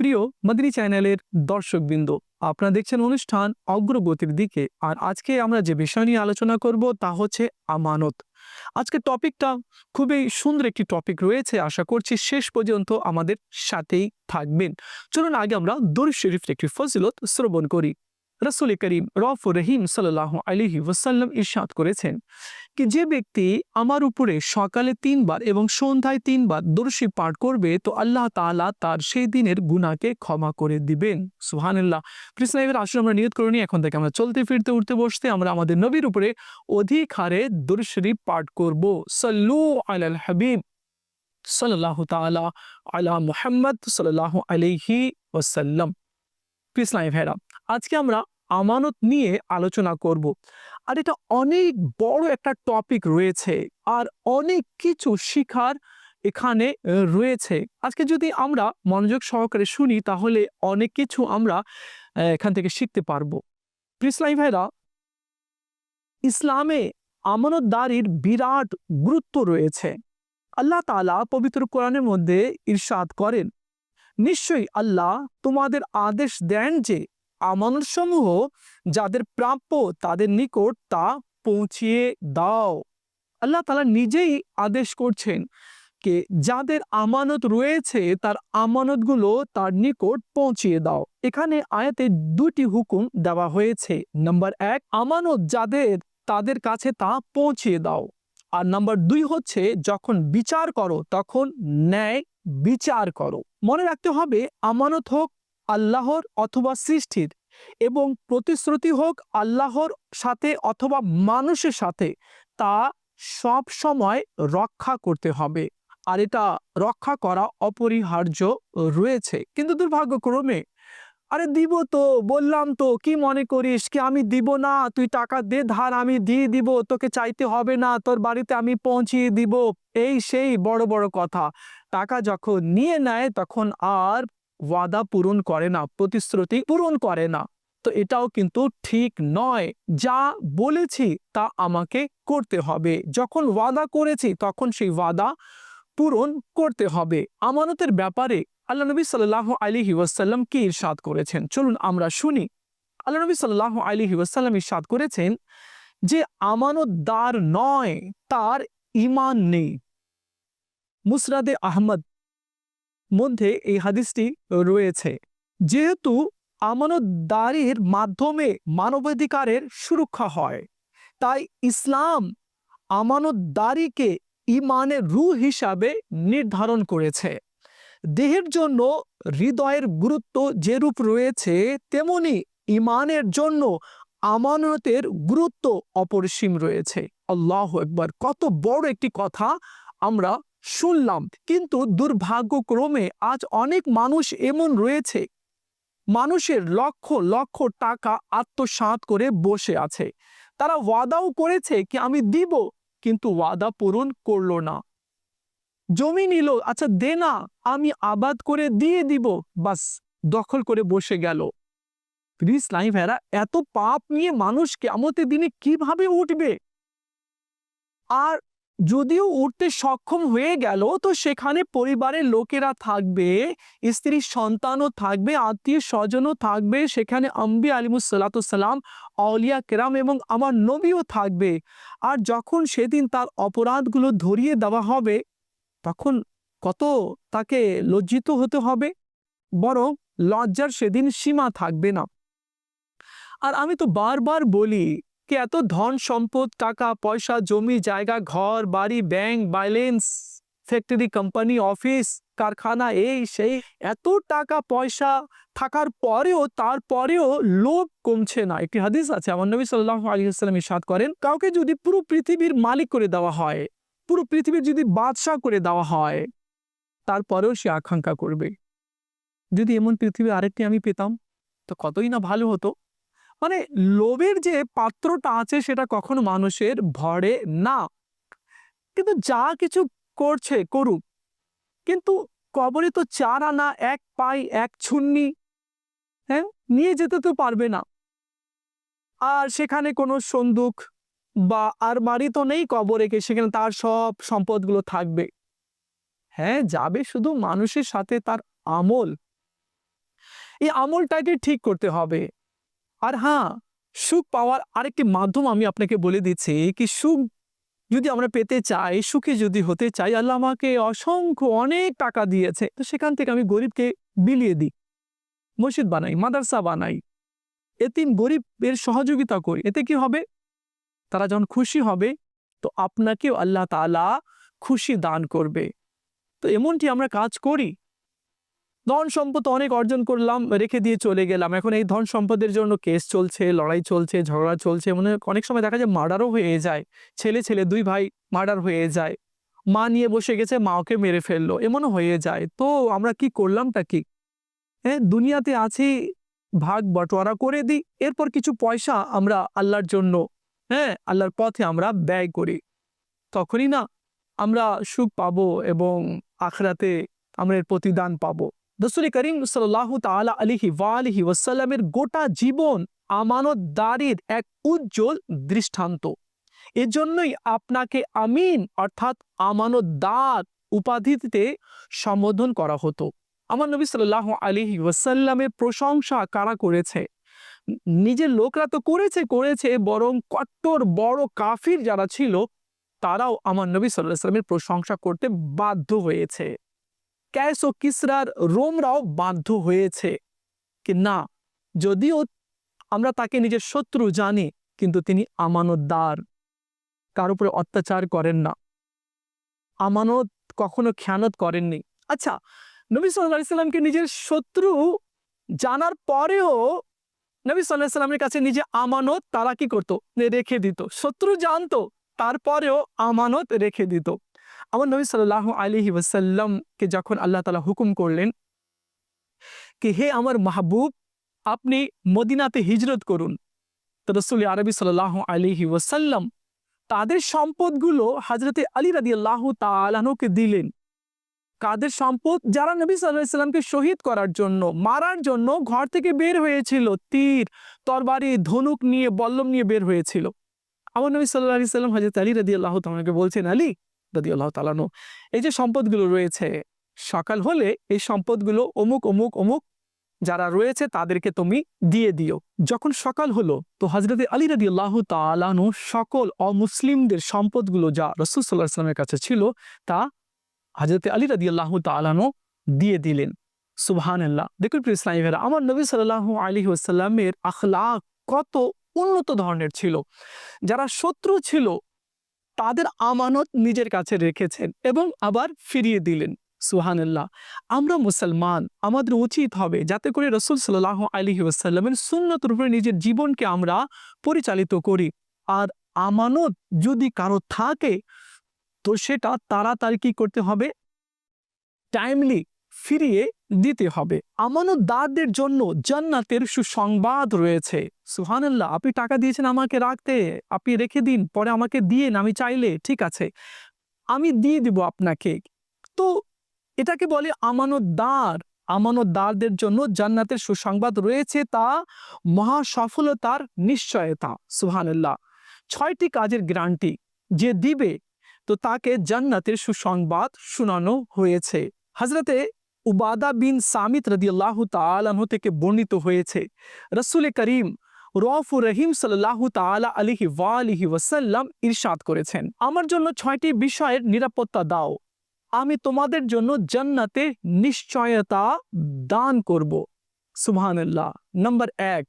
প্রিয় মাদিনী চ্যানেলের দর্শকবৃন্দ, আপনারা দেখছেন অনুষ্ঠান অগ্রগতির দিকে। আর আজকে আমরা যে বিষয় নিয়ে আলোচনা করব তা হচ্ছে আমানত। আজকে টপিকটা খুবই সুন্দর একটি টপিক রয়েছে, আশা করছি শেষ পর্যন্ত আমাদের সাথেই থাকবেন। চলুন আগে আমরা দরুদ শরীফের একটি ফজিলত শ্রবণ করি। রসুল করিম রফ রহিম সাল্লাহ আলিহি ওসাল্লাম ইরশাদ করেছেন কি যে ব্যক্তি আমার উপরে সকালে তিনবার এবং সন্ধ্যায় তিনবার দর্শী পাঠ করবে, তো আল্লাহ তাআলা তার সেই দিনের গুনাহকে ক্ষমা করে দিবেন। সুহানাল্লাহ কৃষ্ণাইবের আসলে আমরা নিয়ত করিনি এখন থেকে আমরা চলতে ফিরতে উঠতে বসতে আমরা আমাদের নবীর উপরে অধিক হারে দর্শরী পাঠ করব। সাল্লু আলাল হাবিব। সাল্লাহ তাআলা আলা মুহাম্মদ সাল্লাহ আলাইহি ওয়াসাল্লাম। কৃষ্ণাই ভেরা আজকে আমরা আমানত নিয়ে আলোচনা করব। আর এটা অনেক বড় একটা টপিক রয়েছে আর অনেক কিছু শিখার এখানে রয়েছে। আজকে যদি আমরা মনোযোগ সহকারে শুনি, তাহলে অনেক কিছু আমরা এখান থেকে শিখতে পারব। কৃষ্ণাই ভাইরা ইসলামে আমানতদারির বিরাট গুরুত্ব রয়েছে। আল্লাহ তাআলা পবিত্র কোরআনের মধ্যে ইরশাদ করেন নিশ্চয়ই আল্লাহ তোমাদের আদেশ দেন যে আমানতসমূহ যাদের প্রাপ্য তাদের নিকট তা পৌঁছিয়ে দাও। আল্লাহ তালা নিজেই আদেশ করছেন কে যাদের আমানত রয়েছে তার আমানতগুলো তার নিকট পৌঁছিয়ে দাও। এখানে আয়াতে দুটি হুকুম দেওয়া হয়েছে। নাম্বার এক, আমানত যাদের তাদের কাছে তা পৌঁছিয়ে দাও। আর নাম্বার দুই হচ্ছে, যখন বিচার করো তখন ন্যায় বিচার করো। মনে রাখতে হবে, আমানত হোক আল্লাহর অথবা সৃষ্টির এবং প্রতিশ্রুতি হোক আল্লাহর সাথে অথবা মানুষের সাথে, তা সব সময় রক্ষা করতে হবে। আর এটা রক্ষা করা অপরিহার্য রয়েছে। কিন্তু দুর্ভাগ্যক্রমে আরে দিব তো, বললাম তো, কি মনে করিস? কি আমি দিব না? তুই টাকা দে, ধার আমি দিয়ে দিব, তোকে চাইতে হবে না, তোর বাড়িতে আমি পৌঁছিয়ে দিব। এই সেই বড় বড় কথা। টাকা যখন নিয়ে নেয়, তখন আর ওয়াদা পূরণ করে না, প্রতিশ্রুতি পূরণ করে না। তো এটাও কিন্তু ঠিক নয়। যা বলেছি, তা আমাকে করতে হবে। যখন ওয়াদা করেছি, তখন সেই ওয়াদা পূরণ করতে হবে। আমানতের ব্যাপারে আল্লাহ নবী সাল্লাহ আলিহি ওয়াসাল্লাম কি ইরশাদ করেছেন। চলুন আমরা শুনি। আল্লাহ নবী সাল্লাহ আলিহি ওয়াসাল্লাম ইরশাদ করেছেন যে আমানতদার নয়, তার ইমান নেই। মুসরাদে আহমদ মধ্যে এই হাদিসটি রয়েছে। যেহেতু আমানতদারির মাধ্যমে মানবাধিকারের সুরক্ষা হয়, তাই ইসলাম আমানতদারিকে ইমানের রু হিসাবে নির্ধারণ করেছে। দেহের জন্য হৃদয়ের গুরুত্ব যেরূপ রয়েছে, তেমনি ইমানের জন্য আমানতের গুরুত্ব অপরিসীম রয়েছে। আল্লাহ একবার কত বড় একটি কথা আমরা শুনলাম। কিন্তু দুর্ভাগ্যক্রমে আজ অনেক মানুষ এমন রয়েছে। মানুষের লক্ষ লক্ষ টাকা আত্মসাৎ করে বসে আছে। তারা ওয়াদাও করেছে কি আমি দিব? কিন্তু ওয়াদা পূরণ করল না। জমি নিল আচ্ছা দে না, আমি আবাদ করে দিয়ে দিব। বাস, দখল করে বসে গেল। প্লিজ নাই ভেরা এত পাপ নিয়ে মানুষ কেমতের দিনে কীভাবে উঠবে? আর যদিও উঠতে সক্ষম হয়ে গেল, তো সেখানে পরিবারের লোকেরা থাকবে স্ত্রীর সন্তানও থাকবে, আত্মীয় স্বজনও থাকবে, সেখানে আম্বি আলিমুসাল্লাতাম আউলিয়া কেরাম এবং আমার নবীও থাকবে। আর যখন সেদিন তার অপরাধগুলো ধরিয়ে দেওয়া হবে, তখন কত তাকে লজ্জিত হতে হবে? বরং লজ্জার সেদিন সীমা থাকবে না। আর আমি তো বারবার বলি কি এত ধন সম্পদ, টাকা, পয়সা, জমি, জায়গা, ঘর, বাড়ি bank balance factory company office কারখানা, এই সেই, এত টাকা, পয়সা থাকার পরেও, তারপরেও লোভ কমছে না। একটি হাদিস আছে, আমার নবী সাল্লাহ আলী আসসালাম ইসাদ করেন, কাউকে যদি পুরো পৃথিবীর মালিক করে দেওয়া হয়, পুরো পৃথিবীর যদি বাদশাহ করে দেওয়া হয়, তারপরেও সে আকাঙ্ক্ষা করবে। যদি এমন পৃথিবী আরেকটি আমি পেতাম, তো কতই না ভালো হতো। মানে লোভের যে পাত্রটা আছে সেটা কখনো মানুষের ভরে না। কিন্তু যা কিছু করছে, করুক। কিন্তু কবরে তো চার আনা, এক পাই, এক ছুন্নি হ্যাঁ? নিয়ে যেতে তো পারবে না। আর সেখানে কোনো সন্দুক বা আর বাড়ি তো নেই কবরে কে সেখানে তার সব সম্পদগুলো থাকবে। হ্যাঁ যাবে শুধু মানুষের সাথে তার আমল। এই আমলটাকে ঠিক করতে হবে। আর হ্যাঁ সুখ পাওয়ার আরেকটি মাধ্যম আমি আপনাকে বলে দিচ্ছি কি সুখ যদি আমরা পেতে চাই, সুখী যদি হতে চাই, আল্লাহ আমাকে অসংখ্য অনেক টাকা দিয়েছে। তো সেখান থেকে আমি গরিবকে বিলিয়ে দিই, মসজিদ বানাই, মাদ্রাসা বানাই। এতিম গরিবের সহযোগিতা করি। এতে কি হবে? তারা যখন খুশি হবে, তো আপনাকেও আল্লাহ তাআলা খুশি দান করবে। তো এমনটি আমরা কাজ করি। ধন সম্পদ অনেক অর্জন করলাম, রেখে দিয়ে চলে গেলাম। এখন এই ধন সম্পদের জন্য কেস চলছে, লড়াই চলছে, ঝগড়া চলছে মানে অনেক সময় দেখা যায় মার্ডারও হয়ে যায়। ছেলে ছেলে, দুই ভাই মার্ডার হয়ে যায়। মা নিয়ে বসে গেছে মাকে মেরে ফেলল, এমনও হয়ে যায়। তো আমরা কি করলামটা কি? হ্যাঁ দুনিয়াতে আছি, ভাগ বটোয়ারা করে দিই, এরপর কিছু পয়সা আমরা আল্লাহর জন্য হ্যাঁ আল্লাহর পথে আমরা ব্যয় করি। তখনই না, আমরা সুখ পাবো এবং আখরাতে আমরা এর প্রতিদান পাবো। রসুল করিম সাল্লাহ তালা আলিহি ওয়ালিহি ওয়াসাল্লামের গোটা জীবন আমানতদারির এক উজ্জ্বল দৃষ্টান্ত। এজন্যই আপনাকে আমিন অর্থাৎ আমানত আমানতদার উপাধিতে সম্বোধন করা হতো। আমার নবী সাল্লাহ আলিহি ওয়াসাল্লামের প্রশংসা কারা করেছে? নিজের লোকরা তো করেছে করেছে, বরং কট্টর, বড় কাফির যারা ছিল, তারাও আমার নবী সাল্লাহ সাল্লামের প্রশংসা করতে বাধ্য হয়েছে। ক্যাস ও কিসরার রোমরাও বাধ্য হয়েছে। কি না, যদিও আমরা তাকে নিজের শত্রু জানি, কিন্তু তিনি আমানতদার। কার উপরে অত্যাচার করেন না। আমানত কখনো খেয়ানত করেননি। আচ্ছা নবী সাল্লাহ সাল্লামকে নিজের শত্রু জানার পরেও নবী সাল্লাহ সাল্লামের কাছে নিজে আমানত তারা কি করতো? রেখে দিত। শত্রু জানতো, তারপরেও আমানত রেখে দিত। আমার নবী সাল্লাহ আলিহি ওয়াসাল্লামকে যখন আল্লাহ তালা হুকুম করলেন কি, হে আমার মাহবুব, আপনি মদিনাতে হিজরত করুন। তো রসুল আরবি সাল্লাহ আলিহি ওয়াসাল্লাম তাদের সম্পদগুলো হাজরতে আলী রাদি আল্লাহ তালাহকে দিলেন। কাদের সম্পদ যারা নবী সাল্লাহ সাল্লামকে শহীদ করার জন্য, মারার জন্য ঘর থেকে বের হয়েছিল, তীর, তরবারি, ধনুক নিয়ে, বল্লম নিয়ে বের হয়েছিল। আমার নবী সাল্লাহ সাল্লাম হাজরত আলী রাদি আল্লাহ তালাকে বলছেন, আলী রাদি আল্লাহ তালানো এই যে সম্পদগুলো রয়েছে, সকাল হলে এই সম্পদগুলো অমুক অমুক অমুক যারা রয়েছে তাদেরকে তুমি দিয়ে দিও। যখন সকাল হলো, তো হজরত আলী রাদি আল্লাহ তালানো সকল অমুসলিমদের সম্পদগুলো যা রসুল সাল্লাহ সাল্লামের কাছে ছিল, তা হজরত আলী রাদি আল্লাহ তালানো দিয়ে দিলেন। সুবহান আল্লাহ দেখুন ইসলামী ভাইরা আমার নবী সাল্লাহ আলী ওসাল্লামের আখলাক কত উন্নত ধরনের ছিল। যারা শত্রু ছিল তাদের আমানত নিজের কাছে রেখেছেন এবং আবার ফিরিয়ে দিলেন। সুহানুল্লাহ আমরা মুসলমান, আমাদের উচিত হবে যাতে করে রসুল সাল্লাহ আলী ওসাল্লামের সুন্নতর উপরে নিজের জীবনকে আমরা পরিচালিত করি। আর আমানত যদি কারও থাকে, তো সেটা তাড়াতাড়ি কি করতে হবে? টাইমলি ফিরিয়ে দিতে হবে। আমানতদারদের জন্য জান্নাতের সুসংবাদ রয়েছে। সুহানাল্লাহ আপনি টাকা দিয়েছেন আমাকে রাখতে। আপনি রেখে দিন, পরে আমাকে দিয়েন, আমি চাইলে, ঠিক আছে। আমি দিয়ে দিব আপনাকে। তো এটাকে বলে আমানতদার। আমানতদারদের জন্য জান্নাতের সুসংবাদ রয়েছে তা মহা সফলতার নিশ্চয়তা। সুহানাল্লাহ ছয়টি কাজের গ্রান্টি যে দিবে, তো তাকে জান্নাতের সুসংবাদ শোনানো হয়েছে। হজরতে উবাদা বিন সামিত রদিয়াল্লাহ তালাহ থেকে বর্ণিত হয়েছে, রসুল করিম রফু রহিম সাল্লাহ তালা আলিহি ওয়ালিহি ওয়াসাল্লাম ইরশাদ করেছেন, আমার জন্য ছয়টি বিষয়ের নিরাপত্তা দাও, আমি তোমাদের জন্য জান্নাতে নিশ্চয়তা দান করব। সুবহানাল্লাহ। নম্বর এক,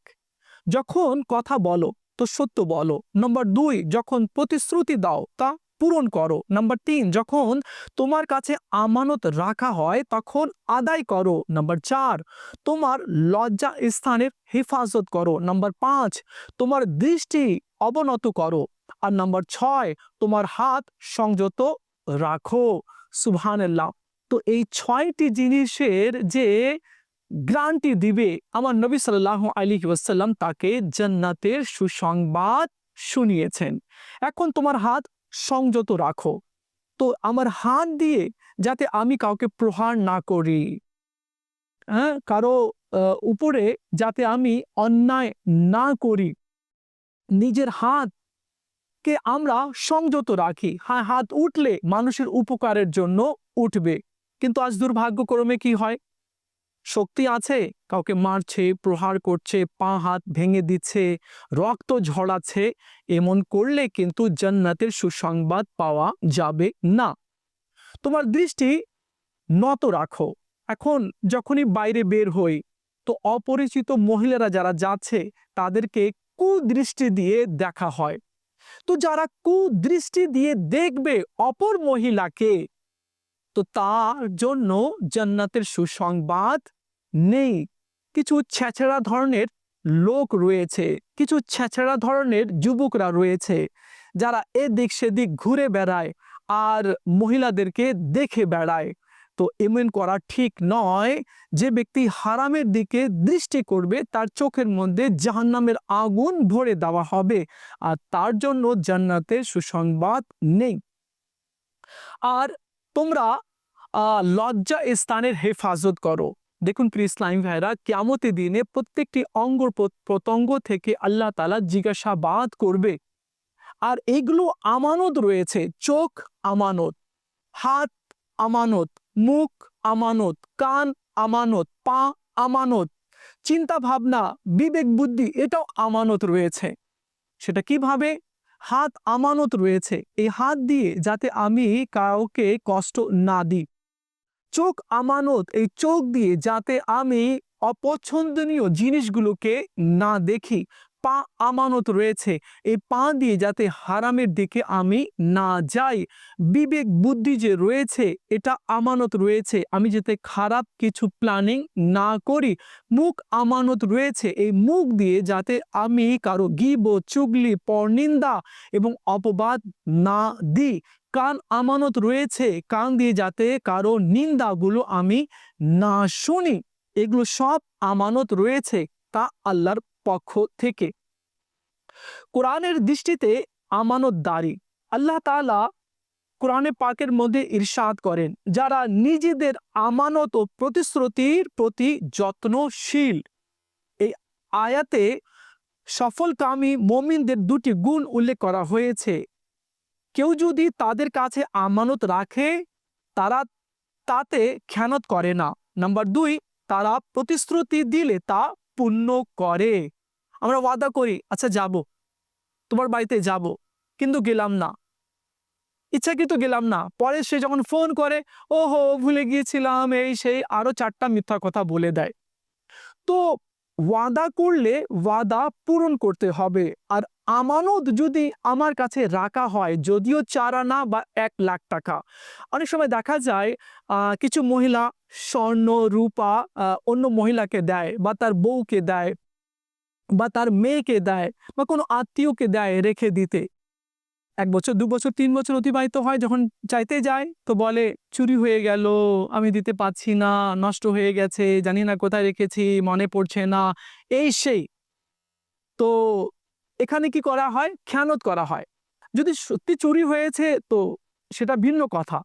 যখন কথা বলো, তো সত্য বলো। নম্বর দুই, যখন প্রতিশ্রুতি দাও, তা পূরণ করো। নাম্বার তিন, যখন তোমার কাছে আমানত রাখা হয়, তখন আদায় করো। নাম্বার চার, তোমার লজ্জা স্থানের হেফাজত করো। নাম্বার পাঁচ, তোমার দৃষ্টি অবনত করো। আর নাম্বার ছয়, তোমার হাত সংযত রাখো। সুবহানাল্লাহ। তো এই ছয়টি জিনিসের যে গ্রান্টি দিবে আমার নবী সাল্লাহ আলী ওয়াসাল্লাম তাকে জান্নাতের সুসংবাদ শুনিয়েছেন। এখন তোমার হাত সংযত রাখো। তো আমার হাত দিয়ে যাতে আমি কাউকে প্রহার না করি। হ্যাঁ? কারও উপরে যাতে আমি অন্যায় না করি। নিজের হাতকে আমরা সংযত রাখি। হ্যাঁ হাত উঠলে মানুষের উপকারের জন্য উঠবে। কিন্তু আজ দুর্ভাগ্যক্রমে কি হয়? শক্তি আছে? কাউকে মারছে, প্রহার করছে, পা, হাত ভেঙে দিচ্ছে, রক্ত ঝরাচ্ছে, এমন করলে কিন্তু জান্নাতের সুসংবাদ পাওয়া যাবে না। তোমার দৃষ্টি নত রাখো। এখন যখনই বাইরে বের হই, তো অপরিচিত মহিলারা যারা যাচ্ছে, তাদেরকে কুদৃষ্টি দিয়ে দেখা হয়। তো যারা কুদৃষ্টি দিয়ে দেখবে, অপর মহিলাকে তো তার জন্য জান্নাতের সুসংবাদ নেই। কিছু ছেঁচড়া ধরনের লোক রয়েছে, কিছু ছেঁচড়া ধরনের যুবকরা রয়েছে যারা এদিক সেদিক ঘুরে বেড়ায় আর মহিলাদেরকে দেখে বেড়ায়। তো এমন করা ঠিক নয় যে ব্যক্তি হারামের দিকে দৃষ্টি করবে, তার চোখের মধ্যে জাহান্নামের আগুন ভরে দেওয়া হবে আর তার জন্য জান্নাতের সুসংবাদ নেই। আর তোমরা লজ্জা স্থানের হেফাজত করো। দেখুন প্রিয় ইসলাম ভাইরা কেমতে দিনে প্রত্যেকটি অঙ্গ প্রত্যঙ্গ থেকে আল্লাহ তালা জিজ্ঞাসাবাদ করবে। আর এগুলো আমানত রয়েছে, চোখ আমানত, হাত আমানত, মুখ আমানত, কান আমানত, পা আমানত, চিন্তা ভাবনা, বিবেক বুদ্ধি, এটাও আমানত রয়েছে। সেটা কীভাবে? হাত আমানত রয়েছে। এই হাত দিয়ে যাতে আমি কাউকে কষ্ট না দিই। চোখ আমানত, এই চোখ দিয়ে যাতে আমি অপছন্দনীয় জিনিসগুলোকে না দেখি। পা আমানত রয়েছে। এই পা দিয়ে যাতে হারামের দিকে আমি না যাই, বিবেক বুদ্ধি যে রয়েছে, এটা আমানত রয়েছে। আমি যাতে খারাপ কিছু প্ল্যানিং না করি, মুখ আমানত রয়েছে। এই মুখ দিয়ে যাতে আমি কারও গিব, চুগলি, পরনিন্দা এবং অপবাদ না দিই। কান আমানত রয়েছে, কান দিয়ে যাতে কারও নিন্দাগুলো আমি না শুনি। এগুলো সব আমানত রয়েছে, তা আল্লাহর পক্ষ থেকে। কোরআনের দৃষ্টিতে আমানতদারি আল্লাহ তাআলা কোরআনে পাকের মধ্যে ইরশাদ করেন, যারা নিজেদের আমানত ও প্রতিশ্রুতির প্রতি যত্নশীল। এই আয়াতে সফলকামী মমিনদের দুটি গুণ উল্লেখ করা হয়েছে। কেউ যদি তাদের কাছে আমানত রাখে, তারা তাতে খেয়ানত করে না। নাম্বার দুই, তারা প্রতিশ্রুতি দিলে তা পূর্ণ করে। আমরা ওয়াদা করি আচ্ছা যাব। তোমার বাড়িতে যাব, কিন্তু গেলাম না। ইচ্ছাকৃত গেলাম না। পরে সে যখন ফোন করে ও হো ভুলে গিয়েছিলাম। এই সেই আরও চারটা মিথ্যা কথা বলে দেয়। তো ওয়াদা করলে ওয়াদা পূরণ করতে হবে। আর আমানত যদি আমার কাছে রাখা হয়, যদিও চার আনা বা এক লাখ টাকা। অনেক সময় দেখা যায় কিছু মহিলা স্বর্ণ, রূপা অন্য মহিলাকে দেয় বা তার বউকে দেয় বা তার মেয়েকে দেয় বা কোনো আত্মীয়কে দেয় রেখে দিতে। এক বছর, দু বছর, তিন বছর অতিবাহিত হয়, যখন চাইতে যায় তো বলে, চুরি হয়ে গেল, আমি দিতে পারছি না, নষ্ট হয়ে গেছে, জানি না কোথায় রেখেছি, মনে পড়ছে না। এই সেই। তো এখানে কি করা হয়? খেয়ানত করা হয়। যদি সত্যি চুরি হয়েছে তো সেটা ভিন্ন কথা।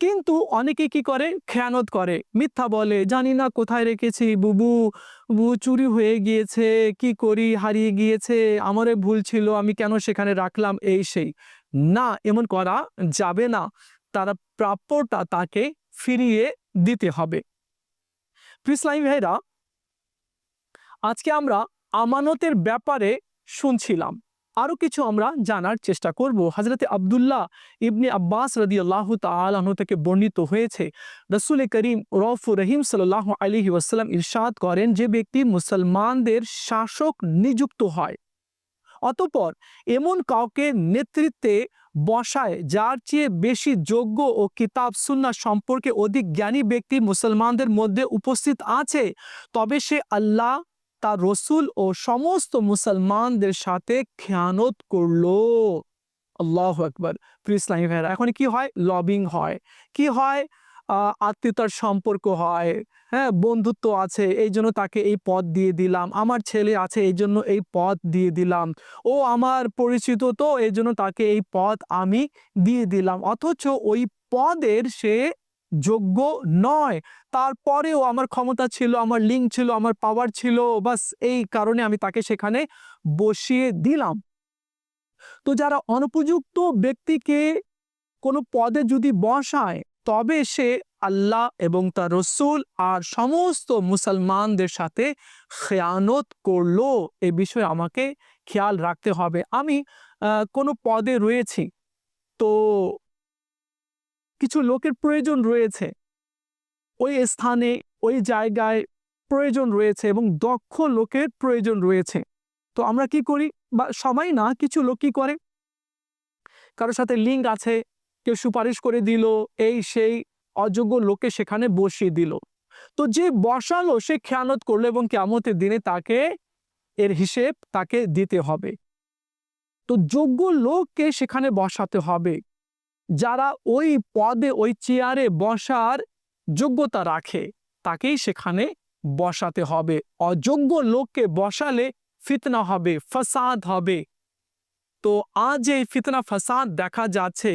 কিন্তু অনেকে কি করে? খেয়ানত করে। মিথ্যা বলে, জানি না কোথায় রেখেছি, বুবু, বু, চুরি হয়ে গিয়েছে, কি করি, হারিয়ে গিয়েছে আমারে ভুল ছিল, আমি কেন সেখানে রাখলাম? এই সেই। না, এমন করা যাবে না। তারা প্রাপ্যটা তাকে ফিরিয়ে দিতে হবে। প্রিসলাইম ভাইরা, আজকে আমরা আমানতের ব্যাপারে শুনছিলাম। আরও কিছু আমরা জানার চেষ্টা করব। হজরতে আবদুল্লাহ ইবনে আব্বাস রদি আল্লাহ তালু থেকে বর্ণিত হয়েছে, রসুল করিম রফু রহিম সাল্লাহ আলী ওয়াসাল্লাম ইরশাদ করেন, যে ব্যক্তি মুসলমানদের শাসক নিযুক্ত হয়, অতপর এমন কাউকে নেতৃত্বে বসায়, যার চেয়ে বেশি যোগ্য ও কিতাব সুন্না সম্পর্কে অধিক জ্ঞানী ব্যক্তি মুসলমানদের মধ্যে উপস্থিত আছে, তবে সে আল্লাহ তার রসুল ও সমস্ত মুসলমানদের সাথে খেয়ানত করল। আল্লাহ আকবর। প্রিয় ইসলামী ভাইরা এখন কি হয়? লবিং হয়। কি হয়? আত্মীয়তার সম্পর্ক হয়। হ্যাঁ বন্ধুত্ব আছে, এই জন্য তাকে এই পদ দিয়ে দিলাম। আমার ছেলে আছে, এই জন্য এই পদ দিয়ে দিলাম। ও আমার পরিচিত তো, এই জন্য তাকে এই পদ আমি দিয়ে দিলাম। অথচ ওই পদের সে যোগ্য নয়। তারপরেও আমার ক্ষমতা ছিল, আমার লিঙ্ক ছিল, আমার পাওয়ার ছিল, বাস এই কারণে আমি তাকে সেখানে বসিয়ে দিলাম। তো যারা অনুপযুক্ত ব্যক্তিকে কোনো পদে যদি বসায়, তবে সে আল্লাহ এবং তার রসুল আর সমস্ত মুসলমানদের সাথে খেয়ানত করল। এ বিষয়ে আমাকে খেয়াল রাখতে হবে। আমি কোনো পদে রয়েছি। তো কিছু লোকের প্রয়োজন রয়েছে। ওই স্থানে, ওই জায়গায় প্রয়োজন রয়েছে এবং দক্ষ লোকের প্রয়োজন রয়েছে। তো আমরা কি করি? বা সবাই না, কিছু লোক কি করে? কারোর সাথে লিঙ্ক আছে, কেউ সুপারিশ করে দিল, এই সেই অযোগ্য লোকে সেখানে বসিয়ে দিল। তো যে বসালো, সে খেয়ানত করল এবং কেমতের দিনে তাকে, এর হিসেব তাকে দিতে হবে। তো যোগ্য লোককে সেখানে বসাতে হবে। যারা ওই পদে, ওই চেয়ারে বসার যোগ্যতা রাখে, তাকেই সেখানে বসাতে হবে। অযোগ্য লোককে বসালে ফিতনা হবে, ফাসাদ হবে। তো আজ এই ফিতনা, ফাসাদ দেখা যাচ্ছে।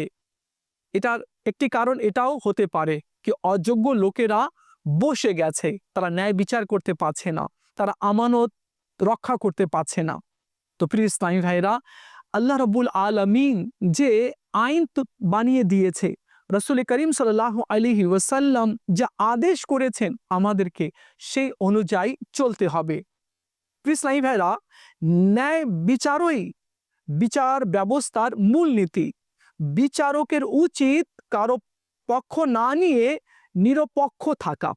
এটার একটি কারণ এটাও হতে পারে কি অযোগ্য লোকেরা বসে গেছে, তারা ন্যায় বিচার করতে পারছে না, তারা আমানত রক্ষা করতে পারছে না। তো প্রিয় ইসলামী ভাইরা আল্লাহ রবুল আলমিন যে আইন তো বানিয়ে দিয়েছে। রসুল করিম সাল্লাহ আলিহি ওয়াসাল্লাম যা আদেশ করেছেন আমাদেরকে, সেই অনুযায়ী চলতে হবে। কৃষ্ণাই ভাইরা ন্যায় বিচারই বিচার ব্যবস্থার মূলনীতি বিচারকের উচিত কারও পক্ষ না নিয়ে নিরপেক্ষ থাকা।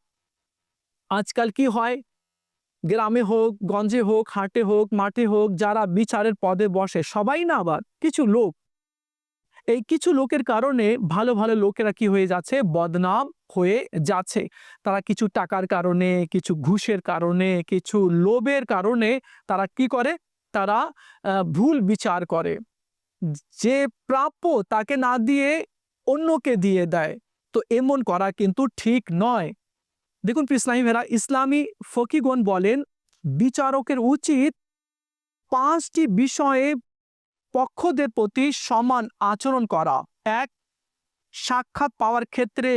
আজকাল কি হয়? গ্রামে হোক, গঞ্জে হোক, হাটে হোক, মাঠে হোক, যারা বিচারের পদে বসে, সবাই না আবার কিছু লোক এই কিছু লোকের কারণে ভালো ভালো লোকেরা কি হয়ে যাচ্ছে? বদনাম হয়ে যাচ্ছে। তারা কিছু টাকার কারণে, কিছু ঘুষের কারণে, কিছু লোভের কারণে তারা কি করে? তারা ভুল বিচার করে। যে প্রাপ্য তাকে না দিয়ে অন্যকে দিয়ে দেয়। তো এমন করা কিন্তু ঠিক নয়। দেখুন ইসলামী ভেরা ইসলামী ফকিগণ বলেন, বিচারকের উচিত পাঁচটি বিষয়ে পক্ষদের প্রতি সমান আচরণ করা। এক, সাক্ষাৎ পাওয়ার ক্ষেত্রে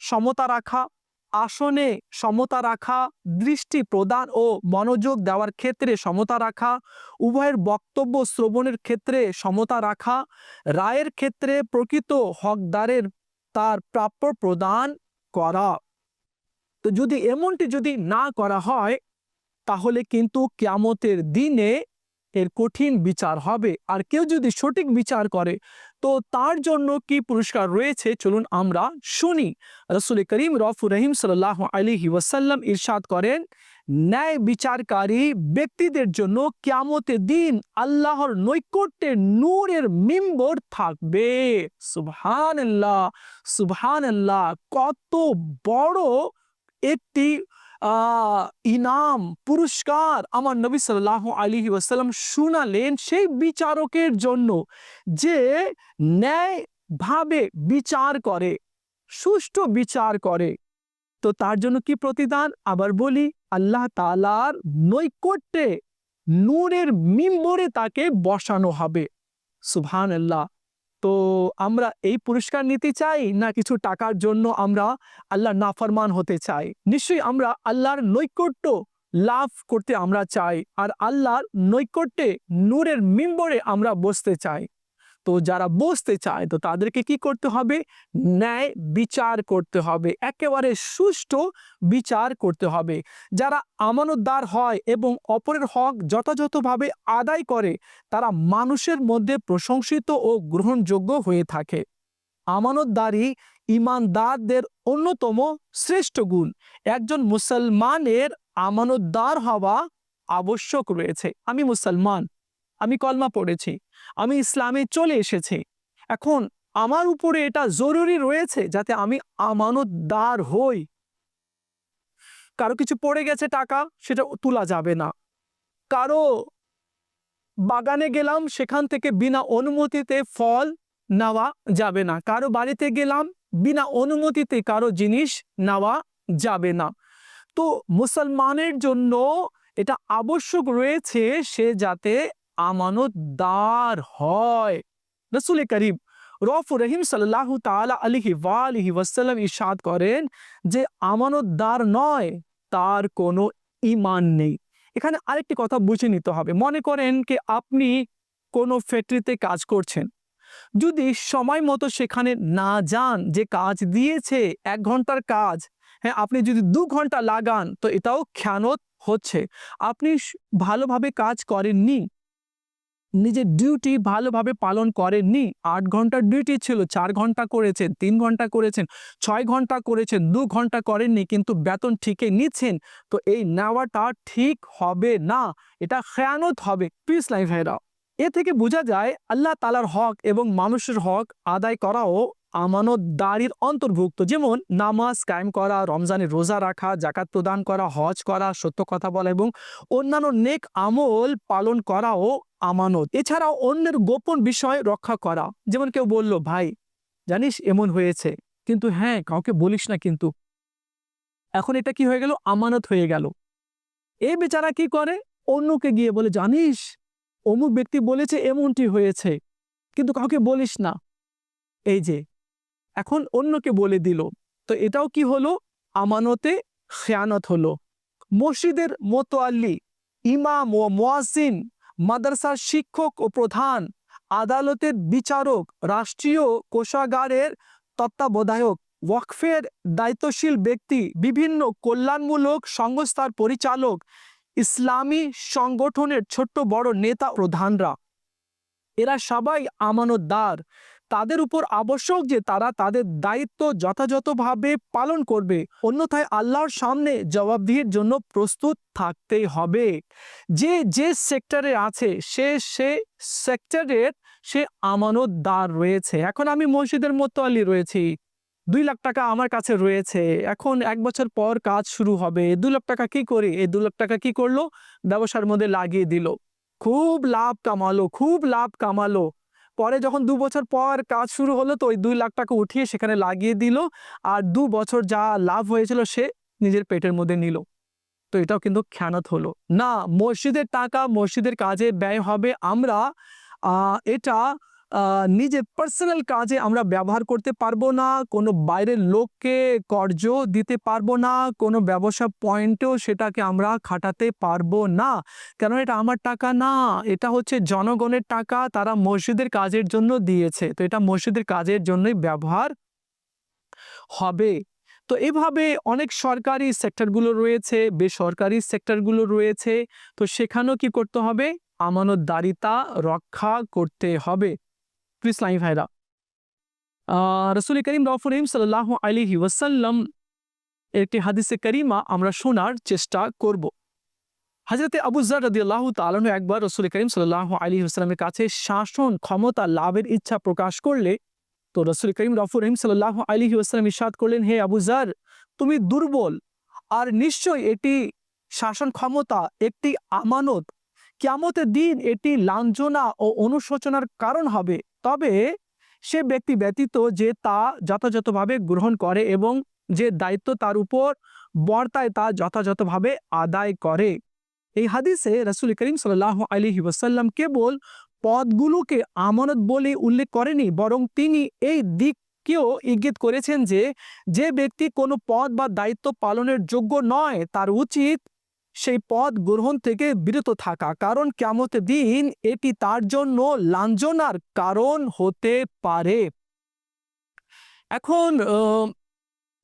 সমতা রাখা। আসনে সমতা রাখা, দৃষ্টি প্রদান ও মনোযোগ দেওয়ার ক্ষেত্রে সমতা রাখা। উভয়ের বক্তব্য শ্রবণের ক্ষেত্রে সমতা রাখা। রায়ের ক্ষেত্রে প্রকৃত হকদারের তার প্রাপ্য প্রদান করা। তো যদি এমনটি যদি না করা হয়, তাহলে কিন্তু কিয়ামতের দিনে এর কঠিন বিচার হবে। আর কেউ যদি সঠিক বিচার করে, তো তার জন্য কি পুরস্কার রয়েছে? চলুন আমরা শুনি। রসুল করিম রফুর রহিম সাল্লাহ আলিহি ওয়াসাল্লাম ইরশাদ করেন, ন্যায় বিচারকারী ব্যক্তিদের জন্য কিয়ামতের দিন আল্লাহর নৈকট্যে নূরের মিম্বর থাকবে। সুবহান আল্লাহ সুবহান আল্লাহ কত বড় একটি ইনাম, পুরস্কার আমার নবী সাল্লাহ আলী ওয়াসাল্লাম শুনালেন সেই বিচারকের জন্য যে ন্যায়ভাবে বিচার করে, সুষ্ঠু বিচার করে। তো তার জন্য কি প্রতিদান? আবার বলি, আল্লাহ তালার নৈকট্যে, নূরের মিম্বরে তাকে বসানো হবে। সুবহান আল্লাহ তো আমরা এই পুরস্কার নিতে চাই না কিছু টাকার জন্য আমরা আল্লাহ নাফরমান হতে চাই? নিশ্চয়ই আমরা আল্লাহর নৈকট্য লাভ করতে আমরা চাই আর আল্লাহর নৈকট্যে নূরের মিম্বরে আমরা বসতে চাই। তো যারা বসতে চায়, তো তাদেরকে কি করতে হবে? ন্যায় বিচার করতে হবে। একেবারে সুষ্ঠু বিচার করতে হবে। যারা আমানতদার হয় এবং অপরের হক যথাযথভাবে আদায় করে, তারা মানুষের মধ্যে প্রশংসিত ও গ্রহণযোগ্য হয়ে থাকে। আমানতদারি ইমানদারদের অন্যতম শ্রেষ্ঠ গুণ। একজন মুসলমানের আমানতদার হওয়া আবশ্যক রয়েছে। আমি মুসলমান। আমি কলমা পড়েছি। আমি ইসলামে চলে এসেছি। এখন আমার উপরে এটা জরুরি রয়েছে যাতে আমি আমানতদার হই। কারও কিছু পড়ে গেছে টাকা, সেটা তোলা যাবে না। কারও বাগানে গেলাম, সেখান থেকে বিনা অনুমতিতে ফল নেওয়া যাবে না। কারও বাড়িতে গেলাম, বিনা অনুমতিতে কারও জিনিস নেওয়া যাবে না। তো মুসলমানের জন্য এটা আবশ্যক রয়েছে সে যাতে আমানতদার হয়। রসুল করিম রফ রহিম সাল্লাহ তালা আলিহি ওয়ালিহি ওয়াসাল্লাম ইরশাদ করেন যে আমানতদার নয়, তার কোনো ইমান নেই। এখানে আরেকটি কথা বুঝে নিতে হবে। মনে করেন কি আপনি কোনো ফ্যাক্টরিতে কাজ করছেন। যদি সময় মতো সেখানে না যান, যে কাজ দিয়েছে, এক ঘণ্টার কাজ হ্যাঁ আপনি যদি দু ঘণ্টা লাগান, তো এটাও খেয়ানত হচ্ছে। আপনি ভালোভাবে কাজ করেননি নিজের ডিউটি ভালোভাবে পালন করেননি। আট ঘণ্টার ডিউটি ছিল, চার ঘণ্টা করেছেন, তিন ঘণ্টা করেছেন, ছয় ঘণ্টা করেছেন, দু ঘণ্টা করেননি, কিন্তু বেতন ঠিকই নিচ্ছেন। তো এই নেওয়াটা ঠিক হবে না, এটা খেয়ানত হবে। পিস লাইফ ভাইরা এ থেকে বোঝা যায়, আল্লাহ তালার হক এবং মানুষের হক আদায় করাও আমানতদারির অন্তর্ভুক্ত, যেমন নামাজ কায়েম করা রমজানের রোজা রাখা জাকাত প্রদান করা, হজ করা, সত্য কথা বলা এবং অন্যান্য নেক আমল পালন করাও আমানত। এছাড়াও অন্যের গোপন বিষয় রক্ষা করা, যেমন কেউ বলল, ভাই, জানিস এমন হয়েছে। কিন্তু হ্যাঁ কাউকে বলিস না কিন্তু। এখন এটা কি হয়ে গেল? আমানত হয়ে গেল। এ বেচারা কি করে? অন্যকে গিয়ে বলে, জানিস, অমুক ব্যক্তি বলেছে এমনটি হয়েছে। কিন্তু কাউকে বলিস না। এই যে এখন অন্যকে বলে দিল, তো এটাও কি হলো? আমানতে খেয়ানত হলো। মসজিদের মোতোয়াল্লি, ইমাম ও মোয়াসিন মাদ্রাসার শিক্ষক ও প্রধান, আদালতের বিচারক, রাষ্ট্রীয় কোষাগারের তত্ত্বাবধায়ক, ওয়াকফের দায়িত্বশীল ব্যক্তি, বিভিন্ন কল্যাণমূলক সংস্থার পরিচালক, ইসলামী সংগঠনের ছোট্ট বড় নেতা প্রধানরা। এরা সবাই আমানতদার। তাদের উপর আবশ্যক যে তারা তাদের দায়িত্ব যথাযথভাবে পালন করবে। অন্যথায় আল্লাহর সামনে জবাবদিহির জন্য প্রস্তুত থাকতেই হবে। যে যে সেক্টরে আছে, সে সে সেক্টরের সে আমানতদার রয়েছে। এখন আমি মসজিদের মোতোয়ালি রয়েছি। দুই লাখ টাকা আমার কাছে রয়েছে। এখন এক বছর পর কাজ শুরু হবে। দু লাখ টাকা কি করি? এই দু লাখ টাকা কি করল? ব্যবসার মধ্যে লাগিয়ে দিল। খুব লাভ কামালো, খুব লাভ কামালো। পরে যখন দু বছর পর কাজ শুরু হলো, তো ওই দুই লাখ টাকা উঠিয়ে সেখানে লাগিয়ে দিল। আর দু বছর যা লাভ হয়েছিল সে নিজের পেটের মধ্যে নিল। তো এটাও কিন্তু খেয়ানত হলো। না, মসজিদের টাকা মসজিদের কাজে ব্যয় হবে। আমরা এটা নিজের পার্সোনাল কাজে আমরা ব্যবহার করতে পারব না, কোনো বাইরের লোককে কর্জ দিতে পারব না, কোনো ব্যবসা পয়েন্টেও সেটাকে আমরা খাটাতে পারব না। কেন এটা আমার টাকা না? এটা হচ্ছে জনগণের টাকা, তারা মসজিদের কাজের জন্য দিয়েছে। তো এটা মসজিদের কাজের জন্যই ব্যবহার হবে। তো এভাবে অনেক সরকারি সেক্টরগুলো রয়েছে, বেসরকারি সেক্টরগুলো রয়েছে। তো সেখানেও কি করতে হবে? আমানতদারিতা রক্ষা করতে হবে। ইসলামী ভাইরা রসুল করিম রফরিম সাল্লাহ আলিহি একটি হাদিসে করিমা আমরা শোনার চেষ্টা করব। হাজরতে আবুজার রদি আল্লাহ তালন একবার রসুল করিম সাল্লাহ আলী আসলামের কাছে শাসন, ক্ষমতা, লাভের ইচ্ছা প্রকাশ করলে, তো রসুল করিম রফুর রহিম সাল্লাহ আলী আসলাম ইসাদ করলেন, হে আবুজার তুমি দুর্বল, আর নিশ্চয় এটি শাসন ক্ষমতা, একটি আমানত। কিয়ামতের দিন এটি লাঞ্ছনা ও অনুশোচনার কারণ হবে। তবে সে ব্যক্তি ব্যতীত যে তা যথাযথভাবে গ্রহণ করে এবং যে দায়িত্ব তার উপর বর্তায় তা যথাযথভাবে আদায় করে। এই হাদিসে রাসুল করিম সাল্লাহ আলহি ওয়াসাল্লাম কেবল পদগুলোকে আমানত বলে উল্লেখ করেনি, বরং তিনি এই দিককেও ইঙ্গিত করেছেন যে যে ব্যক্তি কোনো পদ বা দায়িত্ব পালনের যোগ্য নয়, তার উচিত সেই পদ গ্রহণ থেকে বিরত থাকা। কারণ কেমতে দিন এটি তার জন্য লাঞ্ছনার কারণ হতে পারে। এখন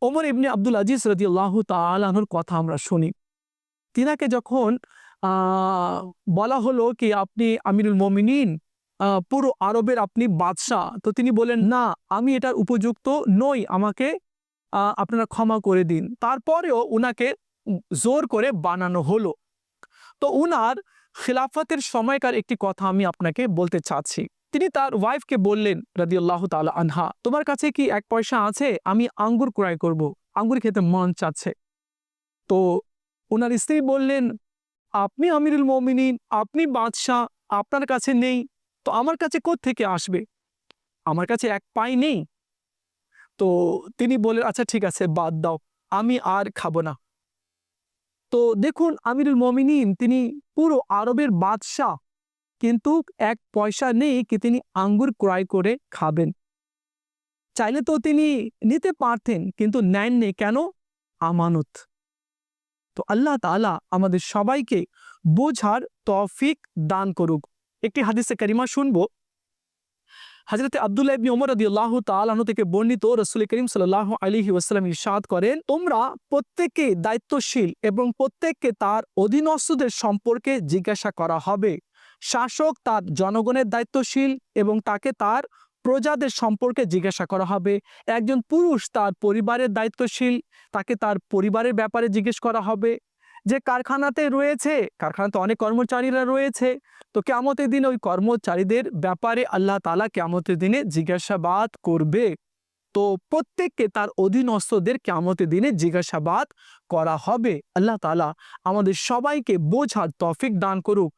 ওমর ইবনে আব্দুল আজিজ রদি আল্লাহ তালাহর কথা আমরা শুনি। তিনাকে যখন বলা হলো কি আপনি আমিরুল মমিনিন পুরো আরবের আপনি বাদশাহ, তো তিনি বলেন, না, আমি এটার উপযুক্ত নই। আমাকে আপনারা ক্ষমা করে দিন। তারপরেও উনাকে জোর করে বানানো হলো। তো উনার খিলাফতের সময়কার একটি কথা আমি আপনাকে বলতে চাচ্ছি। তিনি তার ওয়াইফকে বললেন, রাদিয়াল্লাহ তাআলা আনহা, তোমার কাছে কি এক পয়সা আছে? আমি আঙ্গুর ক্রয় করব। আঙ্গুর খেতে মন চাচ্ছে। তো ওনার স্ত্রী বললেন, আপনি আমিরুল মমিনিন, আপনি বাদশাহ, আপনার কাছে নেই। তো আমার কাছে থেকে আসবে? আমার কাছে এক পাই নেই। তো তিনি বললেন আচ্ছা ঠিক আছে, বাদ দাও। আমি আর খাব না। তো দেখুন, আমিরুল মমিনিন, তিনি পুরো আরবের বাদশাহ। কিন্তু এক পয়সা নেই কি তিনি আঙ্গুর ক্রয় করে খাবেন। চাইলে তো তিনি নিতে পারতেন, কিন্তু নেননি কেন? আমানত। তো আল্লাহ তাআলা আমাদের সবাইকে বোঝার তফিক দান করুক। একটি হাদিসে কারিমা শুনব। হজরত আবদুল্লাহ ইবনি ওমর রাদিয়াল্লাহু তাআলা আনহু থেকে বর্ণিত রাসূল করিম সাল্লাল্লাহু আলাইহি ওয়াসাল্লাম ইরশাদ করেন, তোমরা প্রত্যেকে দায়িত্বশীল এবং প্রত্যেককে তার অধীনস্থদের সম্পর্কে জিজ্ঞাসা করা হবে। শাসক তার জনগণের দায়িত্বশীল এবং তাকে তার প্রজাদের সম্পর্কে জিজ্ঞাসা করা হবে। একজন পুরুষ তার পরিবারের দায়িত্বশীল, তাকে তার পরিবারের ব্যাপারে জিজ্ঞেস করা হবে। যে কারখানাতে রয়েছে, কারখানাতে অনেক কর্মচারীরা রয়েছে, তো কেমতের দিন ওই কর্মচারীদের ব্যাপারে আল্লাহ তালা কেমতের দিনে জিজ্ঞাসাবাদ করবে। তো প্রত্যেককে তার অধীনস্থদের কেমতের দিনে জিজ্ঞাসাবাদ করা হবে। আল্লাহ তালা আমাদের সবাইকে বোঝার তফিক দান করুক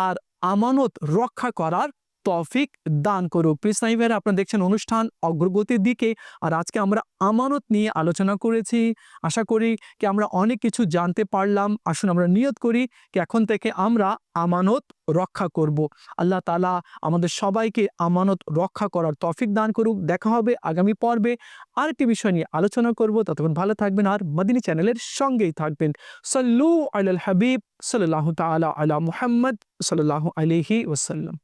আর আমানত রক্ষা করার তফিক দান করুক। প্রিসাই ভাইরা আপনারা দেখছেন অনুষ্ঠান অগ্রগতির দিকে আর আজকে আমরা আমানত নিয়ে আলোচনা করেছি। আশা করি কি আমরা অনেক কিছু জানতে পারলাম। আসুন আমরা নিয়ত করি কি এখন থেকে আমরা আমানত রক্ষা করব। আল্লাহ তালা আমাদের সবাইকে আমানত রক্ষা করার তফিক দান করুক। দেখা হবে আগামী পর্বে আরেকটি বিষয় নিয়ে আলোচনা করব। ততক্ষণ ভালো থাকবেন আর মদিনী চ্যানেলের সঙ্গেই থাকবেন। সাল্লু আল হাবিব সাল্লাহ তালা আলা মুহাম্মদ সাল্লাহ আলহি ওসাল্লাম